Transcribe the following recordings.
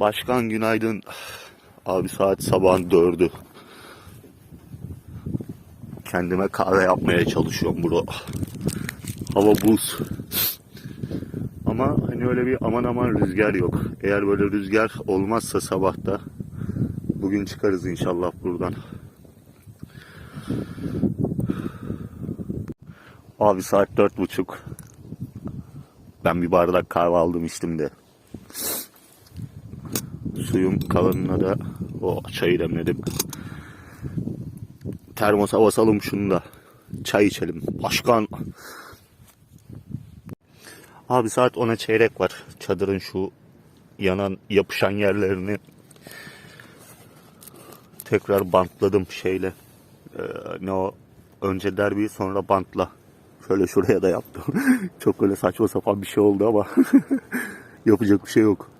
Başkan günaydın. Abi saat sabahın dördü. Kendime kahve yapmaya çalışıyorum bro. Hava buz. Ama hani öyle bir aman aman rüzgar yok. Eğer böyle rüzgar olmazsa sabahta bugün çıkarız inşallah buradan. Abi saat dört buçuk. Ben bir bardak kahve aldım içtim de. Suyun kalanına da o çayı demledim. Termosa basalım şunu da. Çay içelim. Başkan. Abi saat 10'a çeyrek var. Çadırın şu yanan yapışan yerlerini tekrar bantladım şeyle. Ee, ne o? Önce derbi sonra bantla. Şöyle şuraya da yaptım. Çok öyle saçma sapan bir şey oldu ama yapacak bir şey yok.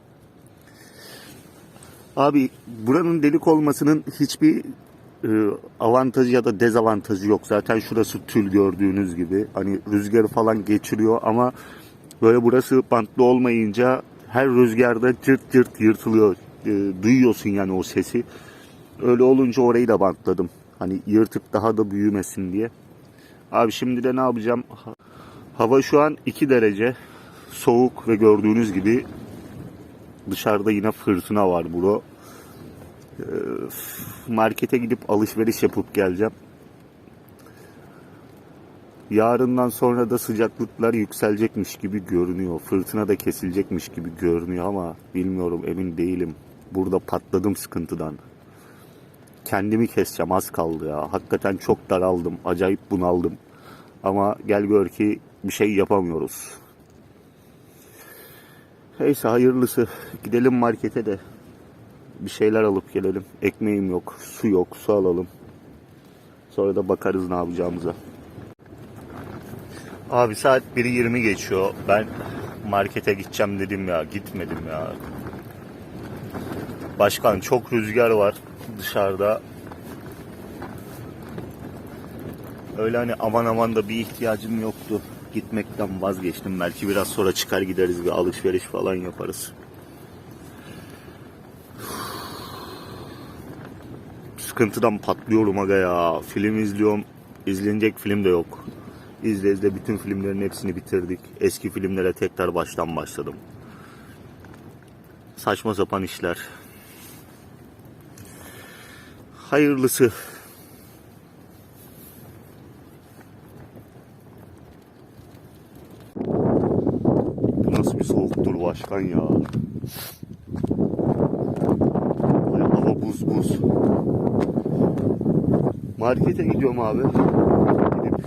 Abi buranın delik olmasının hiçbir e, avantajı ya da dezavantajı yok. Zaten şurası tül gördüğünüz gibi. Hani rüzgarı falan geçiriyor ama böyle burası bantlı olmayınca her rüzgarda cırt cırt yırtılıyor. E, duyuyorsun yani o sesi. Öyle olunca orayı da bantladım. Hani yırtıp daha da büyümesin diye. Abi şimdi de ne yapacağım? Ha- Hava şu an 2 derece. Soğuk ve gördüğünüz gibi dışarıda yine fırtına var bro. Ee, markete gidip alışveriş yapıp geleceğim. Yarından sonra da sıcaklıklar yükselecekmiş gibi görünüyor. Fırtına da kesilecekmiş gibi görünüyor ama bilmiyorum emin değilim. Burada patladım sıkıntıdan. Kendimi keseceğim az kaldı ya. Hakikaten çok daraldım. Acayip bunaldım. Ama gel gör ki bir şey yapamıyoruz. Neyse hayırlısı. Gidelim markete de bir şeyler alıp gelelim. Ekmeğim yok, su yok, su alalım. Sonra da bakarız ne yapacağımıza. Abi saat 1'i 20 geçiyor. Ben markete gideceğim dedim ya. Gitmedim ya. Başkan çok rüzgar var dışarıda. Öyle hani aman aman da bir ihtiyacım yoktu. Gitmekten vazgeçtim. Belki biraz sonra çıkar gideriz bir alışveriş falan yaparız. Sıkıntıdan patlıyorum aga ya. Film izliyorum. İzlenecek film de yok. İzle izle bütün filmlerin hepsini bitirdik. Eski filmlere tekrar baştan başladım. Saçma sapan işler. Hayırlısı. Bu nasıl bir soğuktur başkan ya. Hava buz buz. Markete gidiyorum abi. Gidip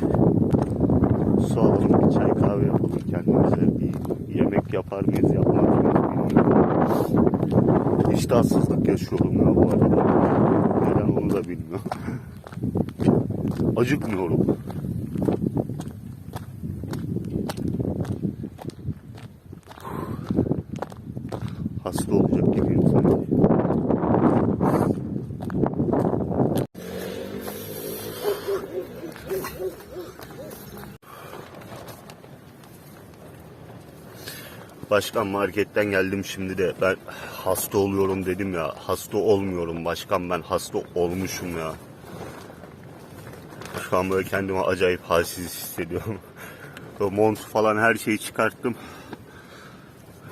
su alalım, bir çay kahve yapalım kendimize. Bir yemek yapar mıyız, yapmaz mıyız bilmiyorum. İştahsızlık yaşıyorum ya bu arada. Neden onu da bilmiyorum. Acıkmıyorum. Hasta olacak gibiyim sanki. Başkan marketten geldim şimdi de ben hasta oluyorum dedim ya. Hasta olmuyorum başkan ben hasta olmuşum ya. Şu an böyle kendimi acayip halsiz hissediyorum. Mont falan her şeyi çıkarttım.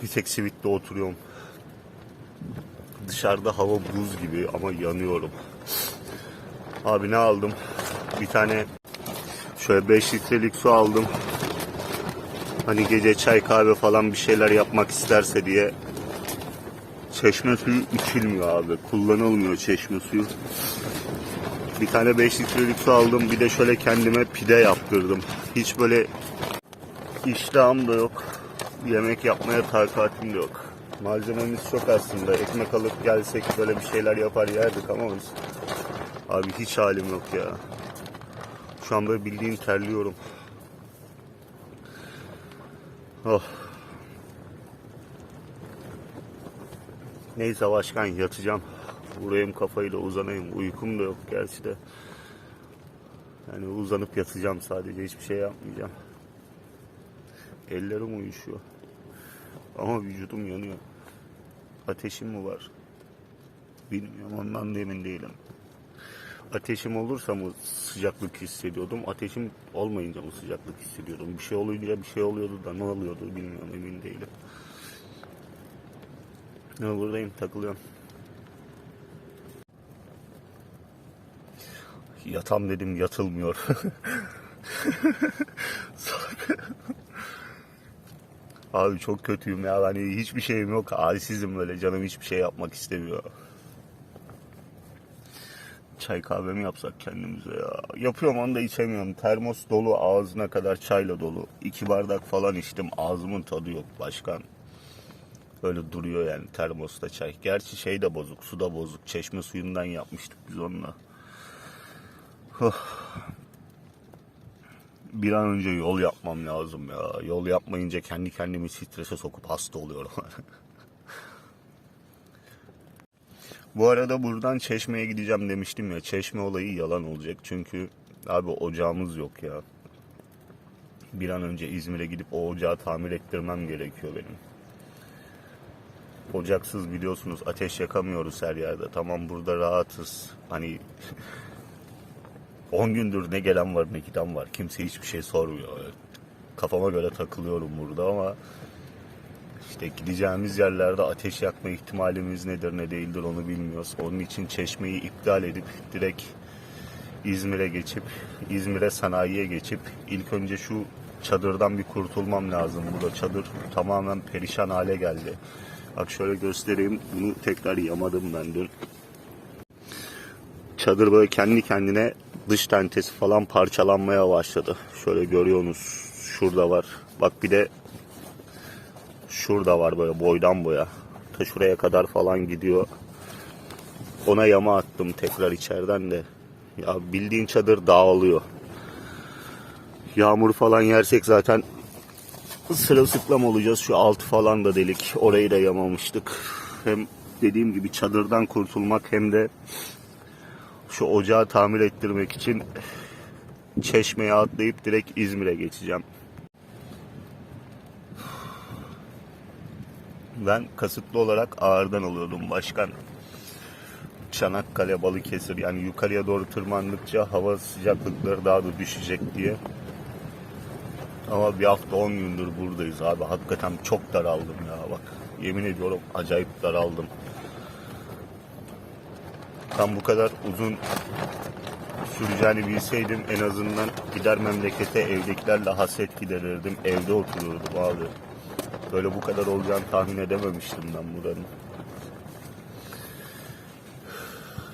Bir tek sivitte oturuyorum. Dışarıda hava buz gibi ama yanıyorum. Abi ne aldım? Bir tane şöyle 5 litrelik su aldım. Hani gece çay kahve falan bir şeyler yapmak isterse diye çeşme suyu içilmiyor abi. Kullanılmıyor çeşme suyu. Bir tane 5 litrelik su aldım. Bir de şöyle kendime pide yaptırdım. Hiç böyle iştahım da yok. Yemek yapmaya takatim de yok. Malzememiz çok aslında. Ekmek alıp gelsek böyle bir şeyler yapar yerdik ama biz... Abi hiç halim yok ya. Şu an böyle bildiğin terliyorum. Oh. Neyse başkan yatacağım. Vurayım kafayı da uzanayım. Uykum da yok gerçi de. Yani uzanıp yatacağım sadece. Hiçbir şey yapmayacağım. Ellerim uyuşuyor. Ama vücudum yanıyor. Ateşim mi var? Bilmiyorum ondan da emin değilim. Ateşim olursa mı sıcaklık hissediyordum? Ateşim olmayınca mı sıcaklık hissediyordum? Bir şey olunca bir şey oluyordu da ne oluyordu bilmiyorum emin değilim. Ya buradayım takılıyorum. Yatam dedim yatılmıyor. Abi çok kötüyüm ya. Hani hiçbir şeyim yok. Halsizim böyle. Canım hiçbir şey yapmak istemiyor. Çay kahve mi yapsak kendimize ya? Yapıyorum onu da içemiyorum. Termos dolu ağzına kadar çayla dolu. İki bardak falan içtim. Ağzımın tadı yok başkan. Öyle duruyor yani termosta çay. Gerçi şey de bozuk. Su da bozuk. Çeşme suyundan yapmıştık biz onunla. Huh. Bir an önce yol yapmam lazım ya. Yol yapmayınca kendi kendimi strese sokup hasta oluyorum. Bu arada buradan Çeşme'ye gideceğim demiştim ya. Çeşme olayı yalan olacak. Çünkü abi ocağımız yok ya. Bir an önce İzmir'e gidip o ocağı tamir ettirmem gerekiyor benim. Ocaksız biliyorsunuz ateş yakamıyoruz her yerde. Tamam burada rahatız. Hani 10 gündür ne gelen var ne giden var. Kimse hiçbir şey sormuyor. Kafama göre takılıyorum burada ama işte gideceğimiz yerlerde ateş yakma ihtimalimiz nedir ne değildir onu bilmiyoruz. Onun için çeşmeyi iptal edip direkt İzmir'e geçip İzmir'e sanayiye geçip ilk önce şu çadırdan bir kurtulmam lazım. Burada çadır tamamen perişan hale geldi. Bak şöyle göstereyim. Bunu tekrar yamadım ben dün. Çadır böyle kendi kendine dış tentesi falan parçalanmaya başladı. Şöyle görüyorsunuz. Şurada var. Bak bir de şurada var böyle boydan boya. Ta şuraya kadar falan gidiyor. Ona yama attım tekrar içeriden de. Ya bildiğin çadır dağılıyor. Yağmur falan yersek zaten sırılsıklam olacağız. Şu altı falan da delik. Orayı da yamamıştık. Hem dediğim gibi çadırdan kurtulmak hem de şu ocağı tamir ettirmek için Çeşme'ye atlayıp direkt İzmir'e geçeceğim. Ben kasıtlı olarak ağırdan alıyordum başkan. Çanakkale, Balıkesir yani yukarıya doğru tırmandıkça hava sıcaklıkları daha da düşecek diye. Ama bir hafta 10 gündür buradayız abi. Hakikaten çok daraldım ya bak. Yemin ediyorum acayip daraldım. Tam bu kadar uzun süreceğini bilseydim en azından gider memlekete evdekilerle hasret giderirdim. Evde otururdum abi. Böyle bu kadar olacağını tahmin edememiştim ben buranın.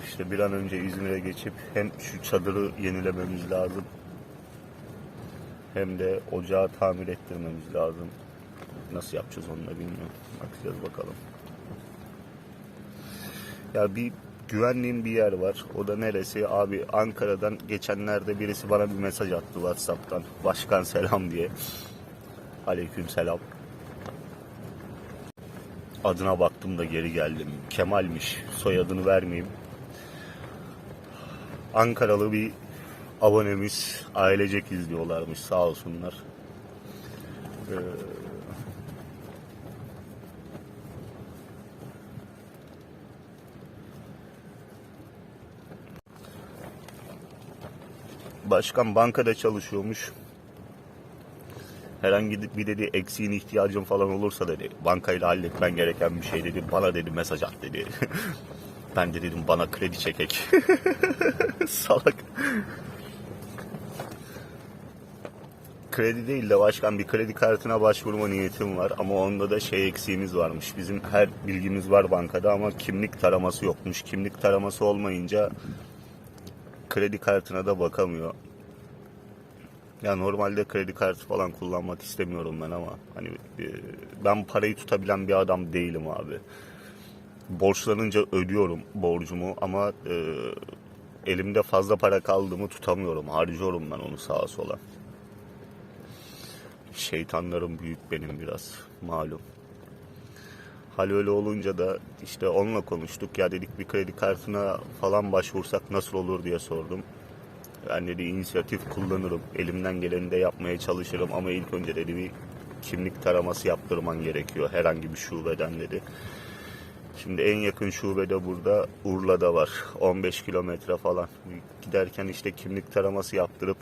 İşte bir an önce İzmir'e geçip hem şu çadırı yenilememiz lazım hem de ocağı tamir ettirmemiz lazım. Nasıl yapacağız onu da bilmiyorum. Bakacağız bakalım. Ya bir güvenliğim bir yer var. O da neresi? Abi Ankara'dan geçenlerde birisi bana bir mesaj attı WhatsApp'tan. Başkan selam diye. Aleyküm selam. Adına baktım da geri geldim. Kemal'miş. Soyadını vermeyeyim. Ankaralı bir abonemiz ailecek izliyorlarmış sağ olsunlar. Ee, Başkan bankada çalışıyormuş. Herhangi bir dedi eksiğin ihtiyacın falan olursa dedi bankayla halletmen gereken bir şey dedi bana dedi mesaj at dedi. ben de dedim bana kredi çekek. Salak. Kredi değil de başkan bir kredi kartına başvurma niyetim var ama onda da şey eksiğimiz varmış. Bizim her bilgimiz var bankada ama kimlik taraması yokmuş. Kimlik taraması olmayınca kredi kartına da bakamıyor. Ya normalde kredi kartı falan kullanmak istemiyorum ben ama hani e, ben parayı tutabilen bir adam değilim abi. Borçlanınca ödüyorum borcumu ama e, elimde fazla para kaldığımı tutamıyorum. Harcıyorum ben onu sağa sola. Şeytanlarım büyük benim biraz malum. Hal öyle olunca da işte onunla konuştuk. Ya dedik bir kredi kartına falan başvursak nasıl olur diye sordum. Ben dedi inisiyatif kullanırım. Elimden geleni de yapmaya çalışırım ama ilk önce dedi bir kimlik taraması yaptırman gerekiyor herhangi bir şubeden dedi. Şimdi en yakın şube de burada Urla'da var. 15 kilometre falan. Giderken işte kimlik taraması yaptırıp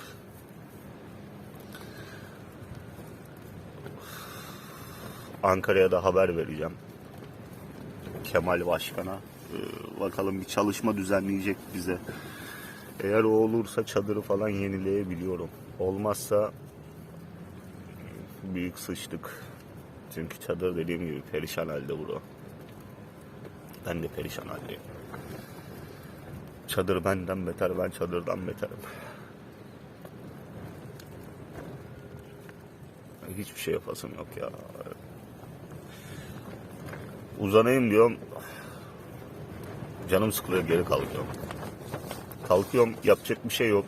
Ankara'ya da haber vereceğim. Kemal Başkan'a. Ee, bakalım bir çalışma düzenleyecek bize. Eğer o olursa çadırı falan yenileyebiliyorum. Olmazsa büyük sıçtık. Çünkü çadır dediğim gibi perişan halde bro. Ben de perişan haldeyim. Çadır benden beter, ben çadırdan beterim. Hiçbir şey yapasım yok ya. Uzanayım diyorum. Canım sıkılıyor geri kalkıyorum. Kalkıyorum yapacak bir şey yok.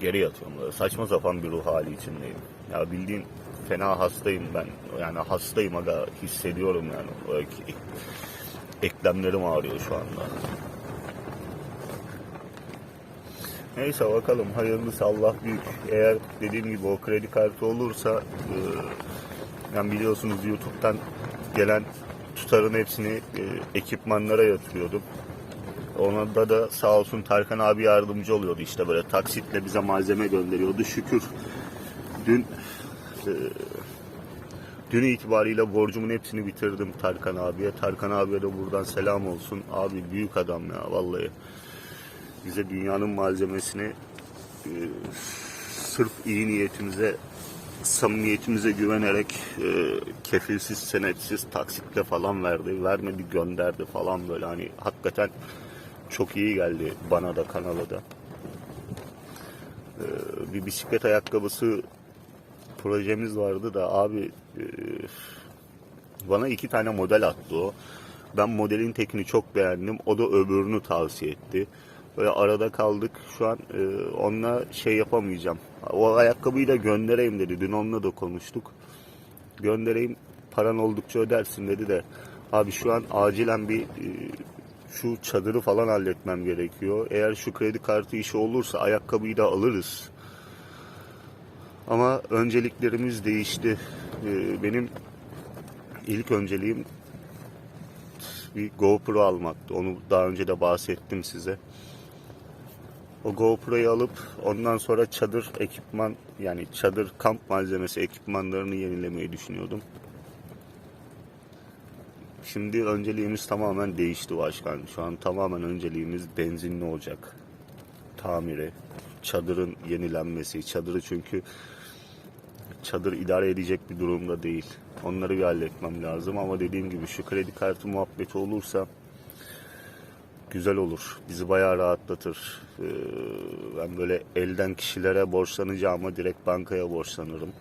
Geri yatıyorum. Saçma sapan bir ruh hali içindeyim. Ya bildiğin fena hastayım ben. Yani hastayım aga hissediyorum yani. Eklemlerim ağrıyor şu anda. Neyse bakalım hayırlısı Allah büyük. Eğer dediğim gibi o kredi kartı olursa e, yani biliyorsunuz YouTube'dan gelen tutarın hepsini e, ekipmanlara yatırıyordum. Ona da da sağ olsun Tarkan abi yardımcı oluyordu işte böyle taksitle bize malzeme gönderiyordu. Şükür dün e, dün itibariyle borcumun hepsini bitirdim Tarkan abiye. Tarkan abiye de buradan selam olsun. Abi büyük adam ya vallahi. Bize dünyanın malzemesini e, sırf iyi niyetimize samimiyetimize güvenerek e, kefilsiz, senetsiz, taksitle falan verdi. Vermedi, gönderdi falan böyle. Hani hakikaten çok iyi geldi bana da kanala da. E, bir bisiklet ayakkabısı projemiz vardı da abi e, bana iki tane model attı o. Ben modelin tekini çok beğendim. O da öbürünü tavsiye etti. Böyle arada kaldık. Şu an e, onunla şey yapamayacağım. O ayakkabıyı da göndereyim dedi. Dün onunla da konuştuk. Göndereyim paran oldukça ödersin dedi de. Abi şu an acilen bir e, şu çadırı falan halletmem gerekiyor. Eğer şu kredi kartı işi olursa ayakkabıyı da alırız. Ama önceliklerimiz değişti. E, benim ilk önceliğim bir GoPro almaktı. Onu daha önce de bahsettim size. O GoPro'yu alıp ondan sonra çadır ekipman yani çadır kamp malzemesi ekipmanlarını yenilemeyi düşünüyordum. Şimdi önceliğimiz tamamen değişti başkan. Şu an tamamen önceliğimiz benzinli olacak. Tamiri, çadırın yenilenmesi. Çadırı çünkü çadır idare edecek bir durumda değil. Onları bir halletmem lazım ama dediğim gibi şu kredi kartı muhabbeti olursa güzel olur. Bizi bayağı rahatlatır. Ee, ben böyle elden kişilere borçlanacağıma direkt bankaya borçlanırım.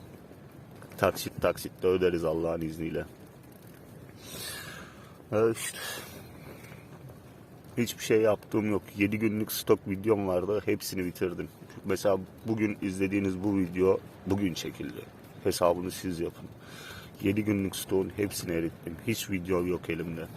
Taksit taksit de öderiz Allah'ın izniyle. İşte. Hiçbir şey yaptığım yok. 7 günlük stok videom vardı. Hepsini bitirdim. Mesela bugün izlediğiniz bu video bugün çekildi. Hesabını siz yapın. 7 günlük stoğun hepsini erittim. Hiç video yok elimde.